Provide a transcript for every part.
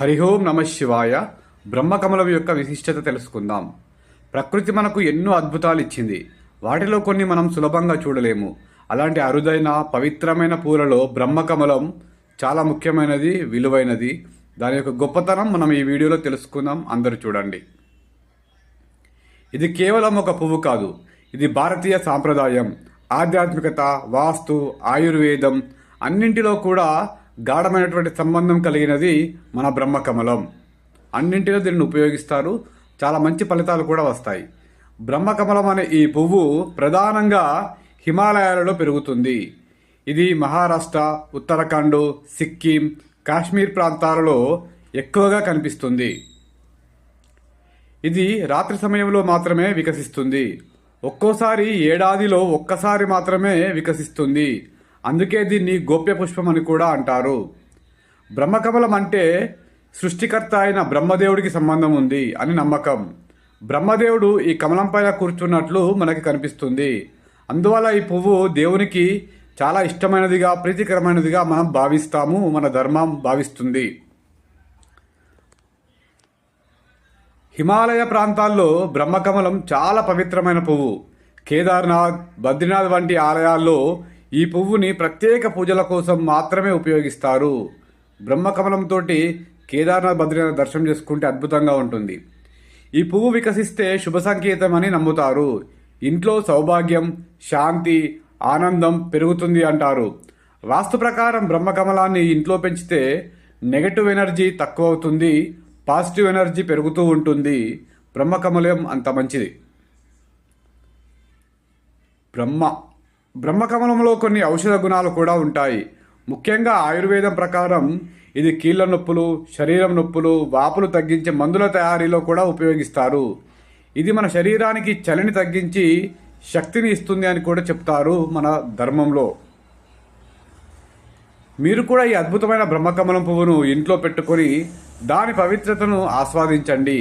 హరి ఓం నమ శివాయ. బ్రహ్మకమలం యొక్క విశిష్టత తెలుసుకుందాం. ప్రకృతి మనకు ఎన్నో అద్భుతాలు ఇచ్చింది. వాటిలో కొన్ని మనం సులభంగా చూడలేము. అలాంటి అరుదైన పవిత్రమైన పూలలో బ్రహ్మకమలం చాలా ముఖ్యమైనది విలువైనది. దాని యొక్క గొప్పతనం మనం ఈ వీడియోలో తెలుసుకుందాం. అందరూ చూడండి. ఇది కేవలం ఒక పువ్వు కాదు. ఇది భారతీయ సాంప్రదాయం. ఆధ్యాత్మికత వాస్తు ఆయుర్వేదం అన్నింటిలో కూడా గాఢమైనటువంటి సంబంధం కలిగినది మన బ్రహ్మకమలం. అన్నింటిలో దీనిని ఉపయోగిస్తారు. చాలా మంచి ఫలితాలు కూడా వస్తాయి. బ్రహ్మకమలం అనే ఈ పువ్వు ప్రధానంగా హిమాలయాలలో పెరుగుతుంది. ఇది మహారాష్ట్ర ఉత్తరాఖండ్ సిక్కిం కాశ్మీర్ ప్రాంతాలలో ఎక్కువగా కనిపిస్తుంది. ఇది రాత్రి సమయంలో మాత్రమే వికసిస్తుంది. ఒక్కోసారి ఏడాదిలో ఒక్కసారి మాత్రమే వికసిస్తుంది. అందుకే దీన్ని గోప్య పుష్పం అని కూడా అంటారు. బ్రహ్మకమలం అంటే సృష్టికర్త అయిన బ్రహ్మదేవుడికి సంబంధం ఉంది అని నమ్మకం. బ్రహ్మదేవుడు ఈ కమలం పైన కూర్చున్నట్లు మనకి కనిపిస్తుంది. అందువల్ల ఈ పువ్వు దేవునికి చాలా ఇష్టమైనదిగా ప్రీతికరమైనదిగా మనం భావిస్తాము మన ధర్మం భావిస్తుంది. హిమాలయ ప్రాంతాల్లో బ్రహ్మకమలం చాలా పవిత్రమైన పువ్వు. కేదార్నాథ్ బద్రీనాథ్ వంటి ఆలయాల్లో ఈ పువ్వుని ప్రత్యేక పూజల కోసం మాత్రమే ఉపయోగిస్తారు. బ్రహ్మకమలంతో కేదార్నాథ్ బద్రీనాథ్ దర్శనం చేసుకుంటే అద్భుతంగా ఉంటుంది. ఈ పువ్వు వికసిస్తే శుభ సంకేతం అని నమ్ముతారు. ఇంట్లో సౌభాగ్యం శాంతి ఆనందం పెరుగుతుంది అంటారు. వాస్తు ప్రకారం బ్రహ్మకమలాన్ని ఇంట్లో పెంచితే నెగటివ్ ఎనర్జీ తక్కువ అవుతుంది పాజిటివ్ ఎనర్జీ పెరుగుతూ ఉంటుంది. బ్రహ్మకమలం అంత మంచిది. బ్రహ్మ బ్రహ్మకమలంలో కొన్ని ఔషధ గుణాలు కూడా ఉంటాయి. ముఖ్యంగా ఆయుర్వేదం ప్రకారం ఇది కీళ్ళ నొప్పులు శరీరం నొప్పులు వాపులు తగ్గించే మందుల తయారీలో కూడా ఉపయోగిస్తారు. ఇది మన శరీరానికి చలిని తగ్గించి శక్తిని ఇస్తుంది అని కూడా చెప్తారు మన ధర్మంలో. మీరు కూడా ఈ అద్భుతమైన బ్రహ్మకమలం పువ్వును ఇంట్లో పెట్టుకొని దాని పవిత్రతను ఆస్వాదించండి.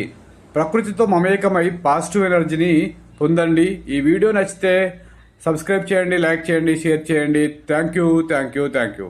ప్రకృతితో మమేకమై పాజిటివ్ ఎనర్జీని పొందండి. ఈ వీడియో నచ్చితే సబ్స్క్రైబ్ చేయండి లైక్ చేయండి షేర్ చేయండి. Thank you thank you thank you.